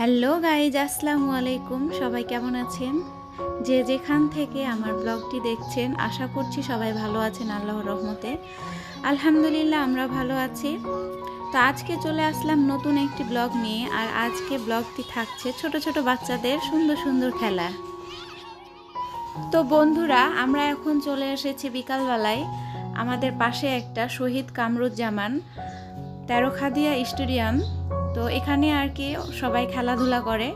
Hello guys, আসসালামু আলাইকুম। সবাই কেমন আছেন? যে যেখান থেকে আমার ব্লগটি দেখছেন, আশা করছি সবাই ভালো আছেন আল্লাহর রহমতে। আলহামদুলিল্লাহ, আমরা ভালো আছি। তো আজকে চলে আসলাম নতুন একটি ব্লগ নিয়ে, আর আজকে ব্লগটি থাকছে ছোট ছোট বাচ্চাদের সুন্দর সুন্দর খেলা। তো বন্ধুরা, আমরা এখন চলে এসেছি বিকালবেলায় আমাদের পাশে একটা শহীদ কামরুজ্জামান তেরোখাদিয়া স্টেডিয়াম। তো এখানে আর কি সবাই খেলাধুলা করে।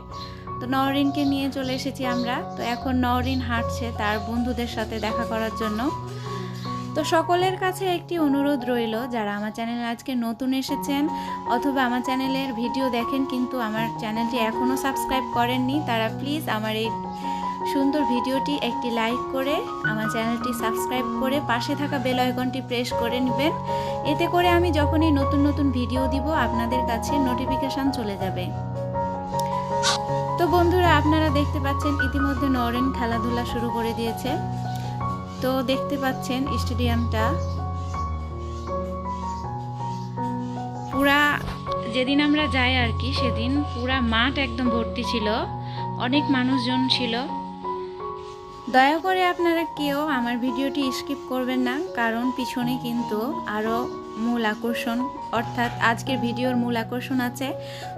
তো নওরিনকে নিয়ে চলে এসেছি আমরা। তো এখন নওরিন হাঁটছে তার বন্ধুদের সাথে দেখা করার জন্য। তো সকলের কাছে একটি অনুরোধ রইল, যারা আমার চ্যানেলে আজকে নতুন এসেছেন অথবা আমার চ্যানেলের ভিডিও দেখেন কিন্তু আমার চ্যানেলটি এখনও সাবস্ক্রাইব করেননি, তারা প্লিজ আমার এই সুন্দর ভিডিওটি একটি লাইক করে আমার চ্যানেলটি সাবস্ক্রাইব করে পাশে থাকা বেল আইকনটি প্রেস করে নেবেন। এতে করে আমি যখনই নতুন নতুন ভিডিও দিব, আপনাদের কাছে নোটিফিকেশান চলে যাবে। তো বন্ধুরা, আপনারা দেখতে পাচ্ছেন ইতিমধ্যে নরেন খেলাধুলা শুরু করে দিয়েছে। তো দেখতে পাচ্ছেন স্টেডিয়ামটা। পুরা যেদিন আমরা যাই আর কি, সেদিন পুরা মাঠ একদম ভর্তি ছিল। অনেক মানুষজন ছিল। দয়া করে আপনারা কেউ আমার ভিডিওটি স্কিপ করবেন না, কারণ পিছনে কিন্তু আরও মূল আকর্ষণ, অর্থাৎ আজকের ভিডিওর মূল আকর্ষণ আছে।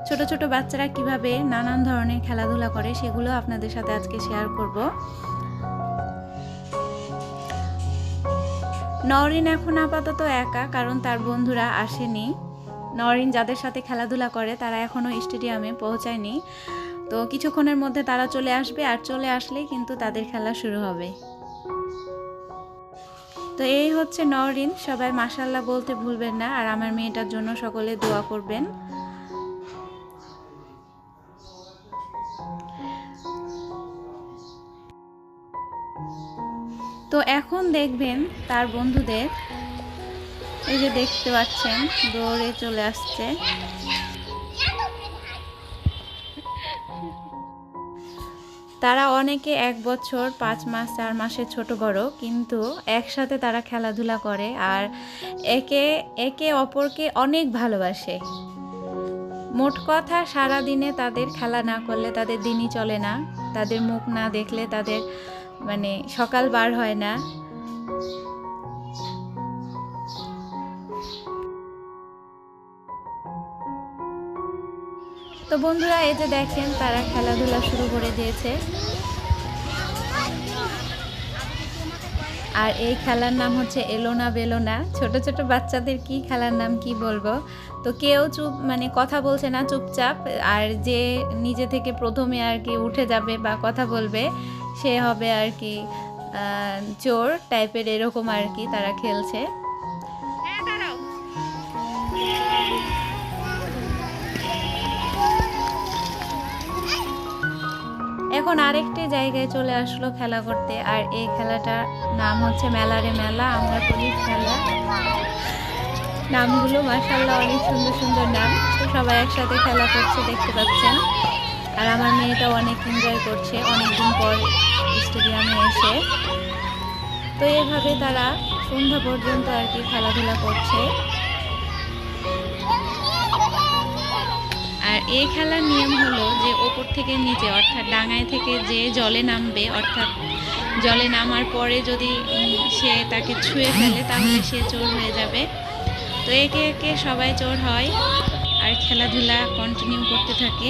ছোট ছোট বাচ্চারা কীভাবে নানান ধরনের খেলাধুলা করে সেগুলো আপনাদের সাথে আজকে শেয়ার করব। নরিন এখন আপাতত একা, কারণ তার বন্ধুরা আসেনি। নরিন যাদের সাথে খেলাধুলা করে, তারা এখনও স্টেডিয়ামে পৌঁছায়নি। তো কিছুক্ষণের মধ্যে তারা চলে আসবে আর চলে আসলেই কিন্তু তাদের খেলা শুরু হবে। তো এই হচ্ছে নরিন সবাই মাসাল্লাহ বলতে ভুলবেন না আর আমার মেয়েটার জন্য সকলে দোয়া করবেন। তো এখন দেখবেন তার বন্ধুদের, এই যে দেখতে পাচ্ছেন, দৌড়ে চলে আসছে। তারা অনেকে এক বছর, পাঁচ মাস, চার মাসের ছোট বড়, কিন্তু একসাথে তারা খেলাধুলা করে আর একে একে অপরকে অনেক ভালোবাসে। মোট কথা সারা দিনে তাদের খেলা না করলে তাদের দিনই চলে না। তাদের মুখ না দেখলে তাদের মানে সকাল বার হয় না। তো বন্ধুরা, এই যে দেখেন, তারা খেলাধুলা শুরু করে দিয়েছে। আর এই খেলার নাম হচ্ছে এলোনা বেলোনা। ছোট ছোট বাচ্চাদের কি খেলার নাম, কি বলব? তো কেউ চুপ মানে কথা বলছে না, চুপচাপ। আর যে নিজে থেকে প্রথমে আর কি উঠে যাবে বা কথা বলবে, সে হবে আর কি চোর টাইপের এরকম আর কি তারা খেলছে। এখন আরেকটি জায়গায় চলে আসলো খেলা করতে। আর এই খেলাটার নাম হচ্ছে মেলারে মেলা, আমরা করি খেলা। নামগুলো মাসাল্লাহ অনেক সুন্দর সুন্দর নাম। তো সবাই একসাথে খেলা করছে, দেখতে পাচ্ছেন। আর আমার মেয়েটাও অনেক এনজয় করছে, অনেকদিন পর স্টেডিয়ামে এসে। তো এভাবে তারা সন্ধ্যা পর্যন্ত আর কি খেলাধুলা করছে। আর এই খেলার নিয়ম হলো যে ওপর থেকে নিচে অর্থাৎ ডাঙায় থেকে যে জলে নামবে অর্থাৎ জলে নামার পরে যদি সে তাকে ছুঁয়ে ফেলে তাহলে সে চোর হয়ে যাবে। তো একে একে সবাই চোর হয় আর খেলাধুলা কন্টিনিউ করতে থাকে।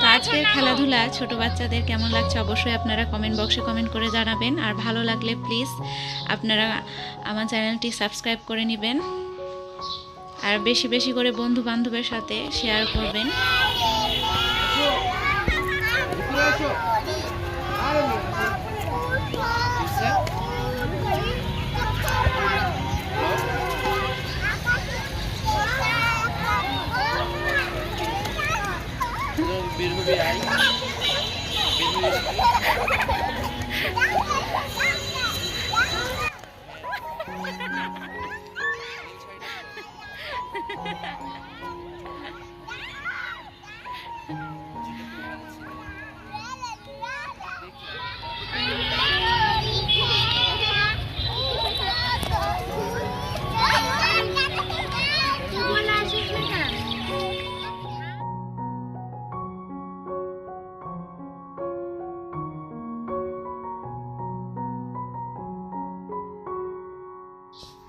তো আজকের খেলাধুলা ছোট বাচ্চাদের কেমন লাগছে অবশ্যই আপনারা কমেন্ট বক্সে কমেন্ট করে জানাবেন। আর ভালো লাগলে প্লিজ আপনারা আমার চ্যানেলটি সাবস্ক্রাইব করে নেবেন। আর বেশি বেশি করে বন্ধু বান্ধবের সাথে শেয়ার করবেন। Oh,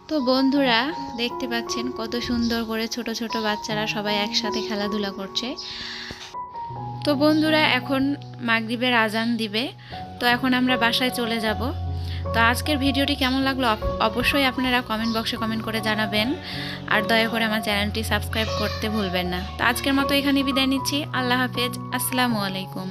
তো বন্ধুরা, দেখতে পাচ্ছেন কত সুন্দর করে ছোট ছোট বাচ্চারা সবাই একসাথে খেলাধুলা করছে। তো বন্ধুরা, এখন মাগরিবের আজান দিবে। তো এখন আমরা বাসায় চলে যাব। তো আজকের ভিডিওটি কেমন লাগল? অবশ্যই আপনারা কমেন্ট বক্সে কমেন্ট করে জানাবেন। আর দয়া করে আমার চ্যানেলটি সাবস্ক্রাইব করতে ভুলবেন না। তো আজকের মতো এখানে বিদায় নিচ্ছি। আল্লাহ হাফেজ। আসসালামু আলাইকুম।